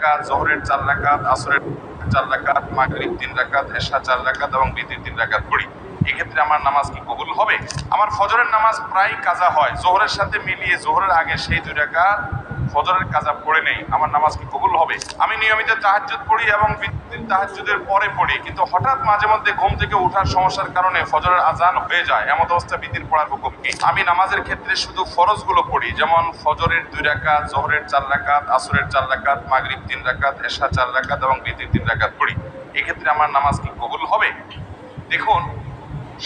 রাকাত, জোহরের চার রাকাত, আসরের চার রাকাত, মাগরিব তিন রাকাত, এশা চার রাকাত এবং বিদির তিন রাকাত পড়ি। এক্ষেত্রে আমার নামাজ কি কবুল হবে? আমার ফজরের নামাজ প্রায় কাজা হয়। জোহরের সাথে মিলিয়ে জোহরের আগে সেই দুই রাকাত ফজরের কাজা পড়ে নেই, আমার নামাজ কি কবুল হবে? আমি নিয়মিত তাহাজ্জুদ পড়ি এবং বিতির তাহাজ্জুদের পরে পড়ি, কিন্তু হঠাৎ মাঝে মধ্যে ঘুম থেকে ওঠার সমস্যার কারণে ফজরের আজান হয়ে যায়, এমন অবস্থা বিতির পড়ার হুকুম কি? আমি নামাজের ক্ষেত্রে শুধু ফরজগুলো পড়ি, যেমন ফজরের দুই রাকাত, জহরের চার রাকাত, আসরের চার রাকাত, মাগরিব তিন রাকাত এশা চার রাকাত এবং বিতির তিন রাকাত পড়ি। এক্ষেত্রে আমার নামাজ কি কবুল হবে? দেখুন,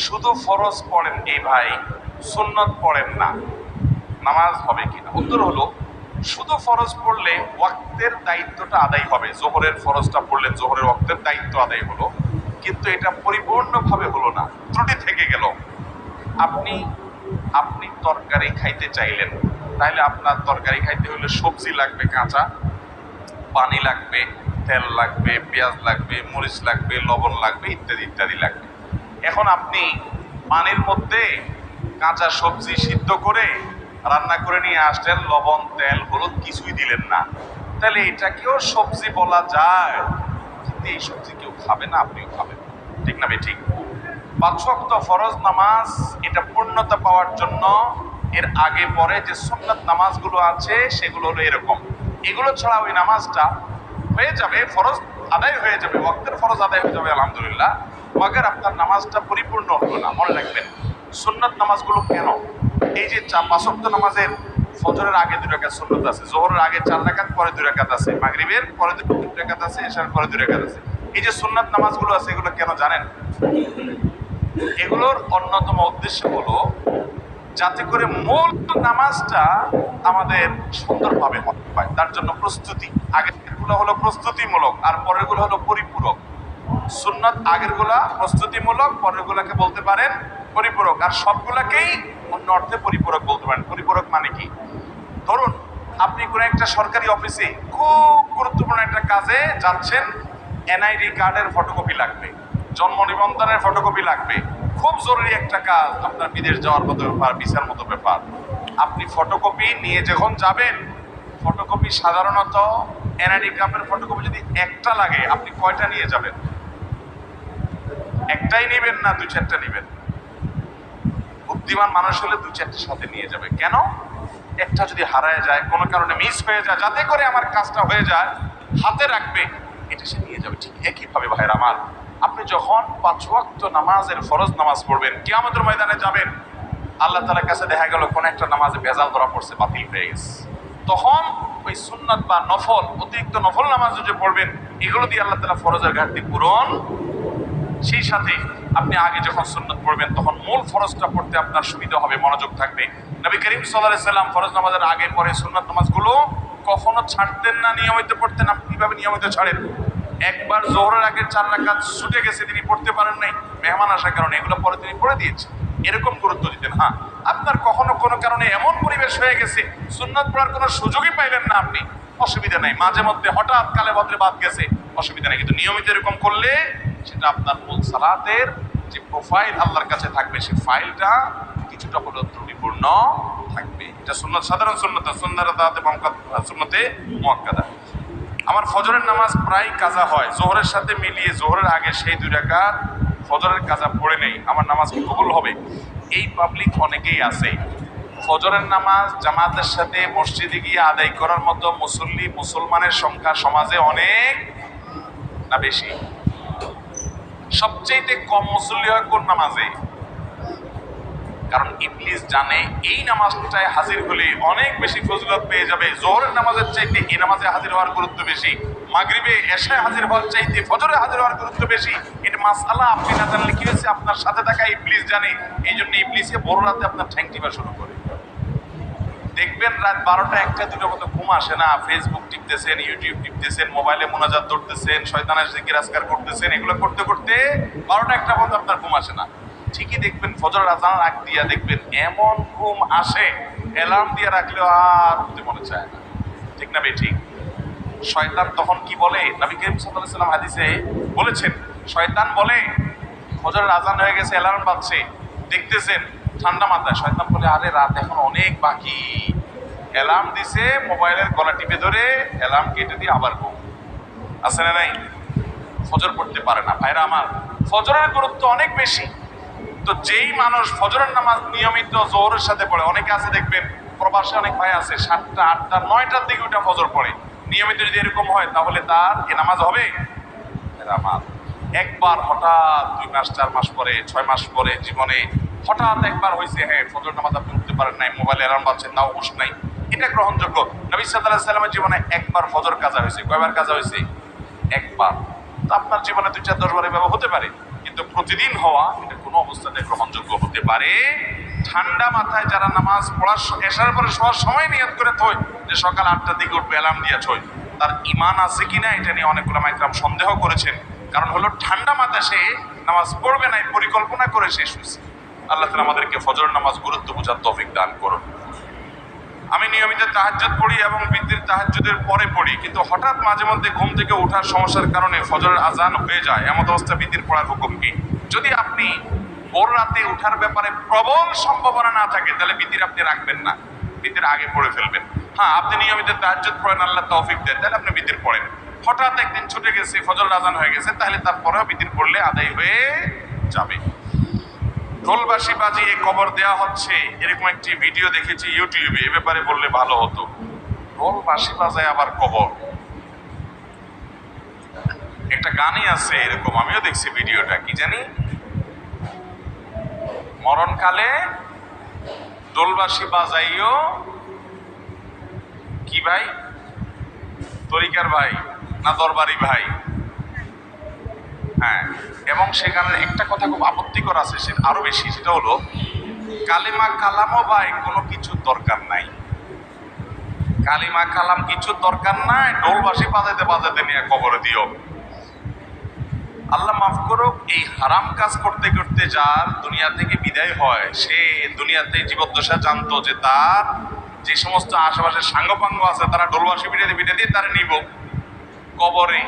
শুধু ফরজ পড়েন এই ভাই, সুন্নত পড়েন না। নামাজ হবে কিনা? উত্তর হলো শুধু ফরজ পড়লে ওয়াক্তের দায়িত্বটা আদায় হবে। জোহরের ফরজটা পড়লে জোহরের ওয়াক্তের দায়িত্ব আদায় হলো। কিন্তু এটা পরিপূর্ণভাবে হলো না। ত্রুটি থেকে গেল। আপনি আপনি তরকারি খাইতে চাইলেন। তাহলে আপনার তরকারি খাইতে হলে সবজি লাগবে কাঁচা, পানি লাগবে, তেল লাগবে, পেঁয়াজ লাগবে, মরিচ লাগবে, লবণ লাগবে, ইত্যাদি ইত্যাদি লাগবে। এখন আপনি পানির মধ্যে কাঁচা সবজি সিদ্ধ করে রান্না করে নিয়ে আসলেন, লবণ, তেল, হলুদ কিছুই দিলেন না। তাহলে এটাকেও সবজি বলা যায়? কিন্তু এই সবজি কেউ খাবে না, আপনিও খাবেন। ঠিক না ঠিক? পাঁচ ওয়াক্ত ফরজ নামাজ, এটা পূর্ণতা পাওয়ার জন্য, এর আগে পরে যে সুন্নাত নামাজগুলো আছে, সেগুলো হলো এরকম। এগুলো ছাড়া ওই নামাজটা হয়ে যাবে, ফরজ আদায় হয়ে যাবে, ওয়াক্তের ফরজ আদায় হয়ে যাবে, আলহামদুলিল্লাহ। মগের আপনার নামাজটা পরিপূর্ণ হলো না, মনে রাখবেন। সুন্নাত নামাজগুলো কেন? এই যে পাঁচক্ত নামাজের ফজরের আগে দুই রাকাত সুন্নত আছে, জোহরের আগে চার রাকাত, পরে দুই রাকাত আছে, মাগরিবের পরে দুই রাকাত আছে, এশার পরে দুই রাকাত আছে। এই যে সুন্নাত নামাজগুলো আছে, এগুলো কেন জানেন? এগুলোর অন্যতম উদ্দেশ্য হলো যাতে করে মূল নামাজটা আমাদের সুন্দরভাবে হয়। তার জন্য প্রস্তুতি। আগেরগুলো হলো প্রস্তুতিমূলক, আর পরেরগুলো হলো পরিপূরক। সুন্নত আগেরগুলা প্রস্তুতিমূলক, পরেরগুলাকে বলতে পারেন পরিপূরক, আর সবগুলাকেই অন্য অর্থে পরিপূরক বলতে পারেন। পরিপূরক মানে কি? ধরুন, আপনি কোনো একটা সরকারি অফিসে খুব গুরুত্বপূর্ণ একটা কাজে যাচ্ছেন, এনআইডি কার্ডের ফটোকপি লাগবে, জন্ম নিবন্ধনের ফটোকপি লাগবে, খুব জরুরি একটা কাজ, আপনার বিদেশ যাওয়ার মতো ব্যাপার, ভিসার মতো ব্যাপার। আপনি ফটোকপি নিয়ে যখন যাবেন ফটোকপি সাধারণত এনআইডি কার্ডের ফটোকপি যদি একটা লাগে, আপনি কয়টা নিয়ে যাবেন? একটাই নেবেন না দুই চারটা নেবেন? বুদ্ধিমান মানুষ হলে দু চারটে সাথে নিয়ে যাবে। কেন? একটা যদি হারায় যায়, কোনো কারণে মিস হয়ে যায়, যাতে করে আমার কাজটা হয়ে যায়, হাতে রাখবে, এটা সে নিয়ে যাবে। ঠিক একইভাবে ভাইয়ের আমার। আপনি যখন পাঁচ ওয়াক্ত নামাজের ফরজ নামাজ পড়বেন, কিয়ামতের ময়দানে যাবেন, আল্লাহ তালার কাছে দেখা গেল, কোন একটা নামাজে ভেজাল ধরা পড়ছে, বাতিল হয়ে গেছে। তখন ওই সুন্নাত বা নফল, অতিরিক্ত নফল নামাজ যে পড়বেন, এগুলো দিয়ে আল্লাহ তালা ফরজের ঘাটতি পূরণ, সেই সাথে আপনি আগে যখন সুন্নত পড়বেন, তখন মূল ফরজটা পড়তে আপনার সুবিধা হবে, মনোযোগ থাকবে। নবী করিম সাল্লাহ সাল্লাম ফরজ নামাজের আগে পরে সুন্নত নামাজগুলো কখনো ছাড়তেন না, নিয়মিত পড়তেন। আপনি কীভাবে নিয়মিত ছাড়েন? একবার জোহরের আগে চার রাকাত ছুটে গেছে, তিনি পড়তে পারেন নাই। মেহমান আসার কারণে এগুলো পরে তিনি পড়ে দিয়েছেন। এরকম গুরুত্ব দিতেন হ্যাঁ। আপনার কখনো কোনো কারণে এমন পরিবেশ হয়ে গেছে, সুন্নত পড়ার কোনো সুযোগই পাইলেন না আপনি। অসুবিধা নাই। মাঝে মধ্যে হঠাৎ কালে ভদ্রে বাদ গেছে, অসুবিধা নেই। কিন্তু নিয়মিত এরকম করলে সেটা আপনার মূল সালাতের যে প্রোফাইল আল্লাহর কাছে থাকবে সেই ফাইলটা কিছুটা হলেও ত্রুটিপূর্ণ থাকবে। এটা সুন্নত, সাধারণ সুন্নত সুন্দরতাতে মক্কাদা আমার ফজরের নামাজ প্রায় কাজা হয়। জোহরের সাথে মিলিয়ে জোহরের আগে সেই দুই রাকাত ফজরের কাজা পড়ে নেই। আমার নামাজ কবুল হবে? এই পাবলিক অনেকেই আছে। ফজরের নামাজ জামাতের সাথে মসজিদে গিয়ে আদায় করার মতো মুসল্লি, মুসলমানের সংখ্যা সমাজে অনেক না বেশি। সবচেয়ে কম মুসল্লি হয় কোন নামাজে কারণ ইবলিস জানে এই নামাজটায় হাজির হলে অনেক বেশি ফজিলত পেয়ে যাবে। জোহরের নামাজের চাইতে এই নামাজে হাজির হওয়ার গুরুত্ব বেশি। মাগরিবে এশায় হাজির হওয়ার চাইতে ফজরে হাজির হওয়ার গুরুত্ব বেশি। এটা মাসালা আপনি না জানলে কি হয়েছে? আপনার সাথে থাকা ইবলিস জানে। এই জন্য ইবলিসে বড় রাতে আপনার ঠ্যাং টিপা শুরু করে। দেখবেন রাত বারোটা একটা দুটো মতো ঘুম আসে না। ফেসবুক টিপতেছেন ইউটিউব টিপতেছেন মোবাইলে মোনাজাত ধরতেছেন শয়তানের জিকির আজকার করতেছেন। এগুলো করতে করতে বারোটা একটা মতো আপনার ঘুম আসে না। ঠিকই দেখবেন ফজর আজান আগ দিয়া দেখবেন এমন ঘুম আসে অ্যালার্ম দিয়ে রাখলেও আর উঠতে মনে চায় না। ঠিক না বে, ঠিক? শয়তান তখন কি বলে? নবী করিম সাল্লাল্লাহু সাল্লাম হাদিসে বলেছেন, শয়তান বলে, ফজরের আজান হয়ে গেছে অ্যালার্ম বাজছে, দেখতেছেন ঠান্ডা মাথায়। শয়তান বলে, আরে, রাত এখন অনেক বাকি। অ্যালার্ম দিছে, মোবাইলের গলা টিপে ধরে অ্যালার্ম কেটে দিয়ে আবার ঘুম। আছে না নাই? ফজর পড়তে পারে না। ভাইরা আমার, ফজরের গুরুত্ব অনেক বেশি। তো যেই মানুষ ফজরের নামাজ নিয়মিত জোহরের সাথে পড়ে, অনেকে আছে দেখবেন, প্রবাসে অনেক ভাই আছে, সাতটা, আটটা, নয়টার দিকে ওটা ফজর পড়ে। নিয়মিত যদি এরকম হয়, তাহলে তার এ নামাজ হবে? একবার হঠাৎ দুই মাস, চার মাস পরে, ছয় মাস পরে জীবনে হঠাৎ একবার হয়েছে হ্যাঁ ফজর নামাজ আপনি উঠতে পারেন নাই, মোবাইল অ্যালার্ম বাজছে, তাও হুশ নাই। এটা গ্রহণযোগ্য। নবী সাল্লাহ সাল্লামের জীবনে একবার ফজর কাজা হয়েছে কয়বার কাজা হয়েছে একবার। তো আপনার জীবনে দুই চার, দশ বার এভাবে হতে পারে, কিন্তু প্রতিদিন হওয়া এটা কোনো অবস্থাতে গ্রহণযোগ্য হতে পারে। ঠান্ডা মাথায় যারা নামাজ পড়ার এসার পরে শোয়ার সময় নিয়ত করে থই, যে সকাল আটটার দিকে উঠবে অ্যালার্ম দিয়ে থই। তার ইমান আছে কিনা, এটা নিয়ে অনেকগুলো মাইক্রাম সন্দেহ করেছেন। কারণ হলো ঠান্ডা মাথায় নামাজ পড়বে না পরিকল্পনা করে শেষ হয়েছে আল্লাহ তালা আমাদেরকে ফজর নামাজ গুরুত্ব বোঝার তৌফিক দান করুন। আমি নিয়মিত তাহাজ্জুদ পড়ি এবং বৃদ্ধির তাহাজ্জুদের পরে পড়ি, কিন্তু হঠাৎ মাঝে মধ্যে ঘুম থেকে ওঠার সমস্যার কারণে ফজরের আজান হয়ে যায়। এমন অবস্থা বৃদ্ধির পড়ার হুকুম কি? যদি আপনি ভোর রাতে ওঠার ব্যাপারে প্রবল সম্ভাবনা না থাকে, তাহলে বৃদ্ধির আপনি রাখবেন না। বৃদ্ধির আগে পড়ে ফেলবেন। হ্যাঁ আপনি নিয়মিত তাহাজ্জুদ পড়েন, আল্লাহ তৌফিক দেন, তাহলে আপনি বৃদ্ধির পড়েন। হঠাৎ একদিন ছুটে গেছে, ফজর আজান হয়ে গেছে, তাহলে তারপরেও বিদিন পড়লে আদায় হয়ে যাবে। ঢোলবাসি বাজিয়ে কবর দেওয়া হচ্ছে, এরকম একটি ভিডিও দেখেছি ইউটিউবে, এ ব্যাপারে বললে ভালো হতো। ঢোলবাসি বাজায় আবার কবর। একটা গানই আছে এরকম, আমিও দেখছি ভিডিওটা, কি জানি? মরণকালে দোলবাসি বাজাইও কি ভাই? তরিকার ভাই। না দরবারি ভাই? হ্যাঁ এবং সেখানে একটা কথা খুব আপত্তিকর আছে সেটা আরও বেশি, সেটা হলো, কালিমা কালামও ভাই কোনো কিছু দরকার নাই। কালিমা কালাম কিছু দরকার নাই ডোলবাসি বাজাইতে বাজাইতে নিয়ে কবরে দিও। আল্লাহ মাফ করুক, এই হারাম কাজ করতে করতে যার দুনিয়া থেকে বিদায় হয়, সে দুনিয়াতে জীবদ্দশা জানতো যে তার যে সমস্ত আশেপাশে সাঙ্গপাঙ্গ আছে, তারা ডোলবাসী পিঠে পিঠে দিয়ে তারা নিব। কবরে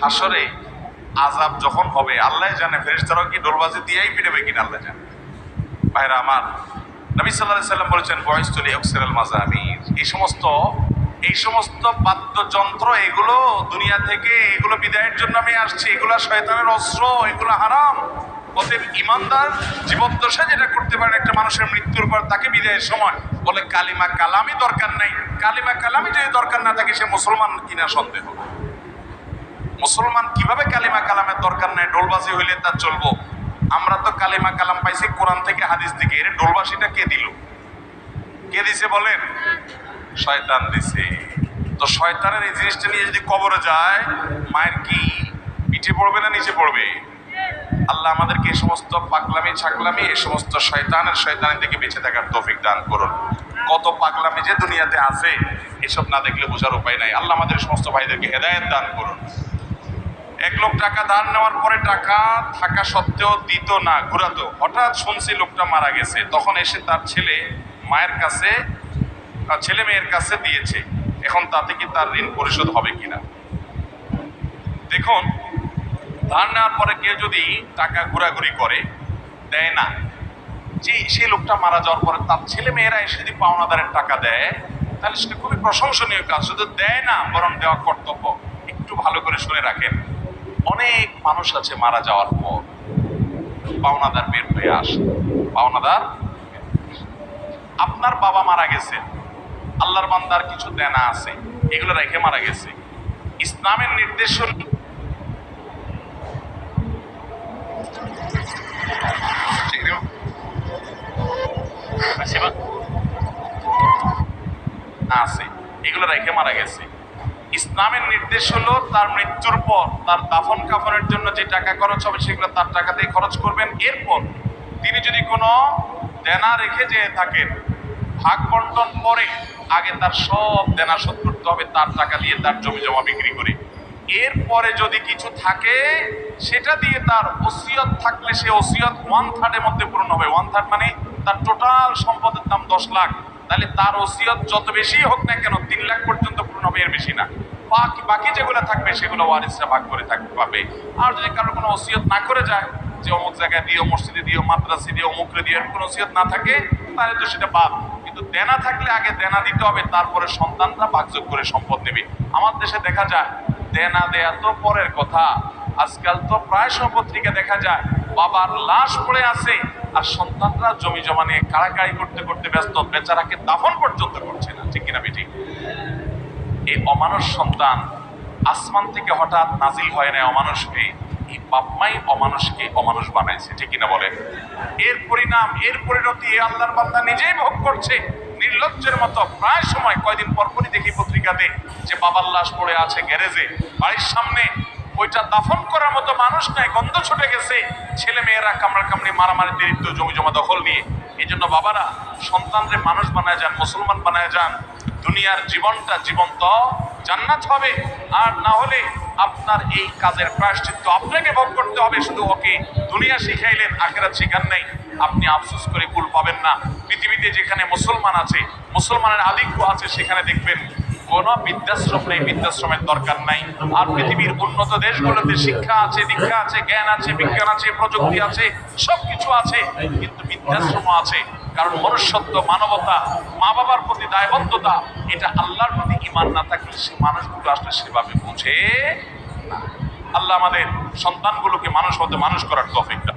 হাসরে আজাব যখন হবে, আল্লাহ জানে, ফেরেশতারাও কি ডোলবাজি দিয়েই পিটাবে কিনা আল্লাহ জানে। ভাইরা আমার, নবী সাল্লাহ সাল্লাম বলেছেন, বয়স চলে অক্সেরাল মাজামির এই সমস্ত এই সমস্ত বাদ্যযন্ত্র, এগুলো দুনিয়া থেকে, এগুলো বিদায়ের জন্য আমি আসছি, এগুলো শয়তানের অস্ত্র, এগুলো হারাম। অতএব ইমানদার, জীবদ্দশা যেটা করতে পারে একটা মানুষের মৃত্যুর পর, তাকে বিদায়ের সময় বলে, কালিমা কালামই দরকার নাই। কালিমা কালামই যদি দরকার না থাকে, সে মুসলমান কিনা সন্দেহ। মুসলমান কীভাবে কালিমা কালামের দরকার নাই? ডোলবাজি হইলে তার চলবো। আমরা তো কালিমা কালাম পাইছি কোরআন থেকে হাদিস থেকে এর ডোলবাসিটা কে দিল? কে দিছে বলেন? শয়তান দিছে। তো শয়তানের এই জিনিসটা নিয়ে যদি কবরে যায়, মায়ের কি পিঠে পড়বে না নিচে পড়বে? আল্লাহ আমাদেরকে এই সমস্ত পাগলামি, ছাগলামি, এই সমস্ত শয়তানের শয়তানের থেকে বেঁচে থাকার তৌফিক দান করুন। কত পাগলামি যে দুনিয়াতে আছে, এসব না দেখলে বোঝার উপায় নাই। আল্লাহ আমাদের সমস্ত ভাইদেরকে হেদায়েত দান করুন। এক লোক টাকা ধার নেওয়ার পরে টাকা থাকা সত্ত্বেও দিত না, ঘুরাতো। হঠাৎ শুনছি লোকটা মারা গেছে। তখন এসে তার ছেলে মায়ের কাছে ছেলে মেয়ের কাছে দিয়েছে। এখন তাতে কি তার ঋণ পরিশোধ হবে কিনা? দেখুন, ধার নেওয়ার পরে কেউ যদি টাকা ঘোরাঘুরি করে, দেয় না। যে সেই লোকটা মারা যাওয়ার পরে তার ছেলে মেয়েরা এসে যদি পাওনাদারের টাকা দেয়, তাহলে সেটা খুবই প্রশংসনীয় কাজ। শুধু দেয় না, বরং দেওয়া কর্তব্য। একটু ভালো করে শুনে রাখেন। অনেক মানুষ আছে মারা যাওয়ার পর। পাওনাদার বের হয়ে আসে পাওনাদার? আপনার বাবা মারা গেছে। আল্লাহর বান্দার কিছু দেনা আছে। এগুলো রেখে মারা গেছে। ইসলামের নির্দেশ হল আছে। এগুলো রেখে মারা গেছে। ইসলামের নির্দেশ হলো তার মৃত্যুর পর তার দাফন কাফনের জন্য যে টাকা খরচ হবে সেগুলো তার টাকাতেই খরচ করবেন। এরপর তিনি যদি কোনো দেনা রেখে যেয়ে থাকেন, ভাগ বন্টন পরে আগে তার সব দেনা শোধ করতে হবে, তার টাকা দিয়ে তার জমি জমা বিক্রি করে। এরপরে যদি কিছু থাকে, সেটা দিয়ে তার ওসিয়ত থাকলে সে ওসিয়ত ওয়ান থার্ডের মধ্যে পূরণ হবে। ওয়ান থার্ড মানে তার টোটাল সম্পদের দাম দশ লাখ। তাহলে তার ওসিয়ত যত বেশি হোক না কেন, তিন লাখ পর্যন্ত হবে এর বেশি না। বাকি বাকি যেগুলো থাকবে, সেগুলো ওয়ারিসরা ভাগ করে থাকতে পাবে। আর যদি কারও কোনো ওসিয়ত না করে যায়, যে অমুক জায়গায় দিও, মসজিদে দিও, মাদ্রাসে দিও, অমুকরে দিও, এরকম কোনো ওসিয়ত না থাকে, তাহলে তো সেটা বাদ। কিন্তু দেনা থাকলে আগে দেনা দিতে হবে, তারপরে সন্তানরা ভাগযোগ করে সম্পদ নেবে। আমার দেশে দেখা যায়, দেনা দেয়া তো পরের কথা। আজকাল তো প্রায় সব পত্রিকা দেখা যায়, বাবার লাশ পড়ে আছে, আর সন্তানরা জমি জমা নিয়ে কাড়াকাড়ি করতে করতে ব্যস্ত, বেচারাকে দাফন পর্যন্ত করছে না। ঠিক কিনা, বেটি? এই অমানুষ সন্তান আসমান থেকে হঠাৎ নাজিল হয় না অমানুষকে? এই বাপমাই অমানুষকে অমানুষ বানাইছে, ঠিক কিনা বলেন? এর পরিণাম, এর পরিণতি এই আল্লাহর বান্দা নিজেই ভোগ করছে। নির্লজ্জের মতো প্রায় সময়, কয়দিন পরপরই দেখি পত্রিকাতে যে বাবার লাশ পড়ে আছে গ্যারেজে। বাড়ির সামনে ওইটা দাফন করার মতো মানুষ নাই, গন্ধ ছুটে গেছে। ছেলে মেয়েরা কামড়া কামড়ি মারামারি দরিদ্র জমি জমা দখল নিয়ে। এই জন্য বাবারা সন্তানরে মানুষ বানায় যান, মুসলমান বানায় যান। দুনিয়ার জীবনটা জীবন্ত, জান্নাত হবে। আর না হলে আপনার এই কাজের প্রায়শ্চিত্ত আপনাকে ভোগ করতে হবে। শুধু ওকে দুনিয়া শিখাইলেন, আখেরাত শিখান নাই। আপনি আফসোস করে ভুল পাবেন না। পৃথিবীতে যেখানে মুসলমান আছে, মুসলমানের আধিক্য আছে, সেখানে দেখবেন কোনো বৃদ্ধাশ্রম নেই, বৃদ্ধাশ্রমের দরকার নাই। আর পৃথিবীর উন্নত দেশগুলোতে শিক্ষা আছে, দীক্ষা আছে, জ্ঞান আছে, বিজ্ঞান আছে, প্রযুক্তি আছে, সবকিছু আছে, কিন্তু বৃদ্ধাশ্রম আছে। কারণ মনুষ্যত্ব, মানবতা মা বাবার প্রতি দায়বদ্ধতা, এটা আল্লাহর প্রতি ইমান না থাকলে সে মানুষগুলো আসলে সেভাবে বুঝে আল্লাহ আমাদের সন্তানগুলোকে মানুষ হতে মানুষ করার তফিকটা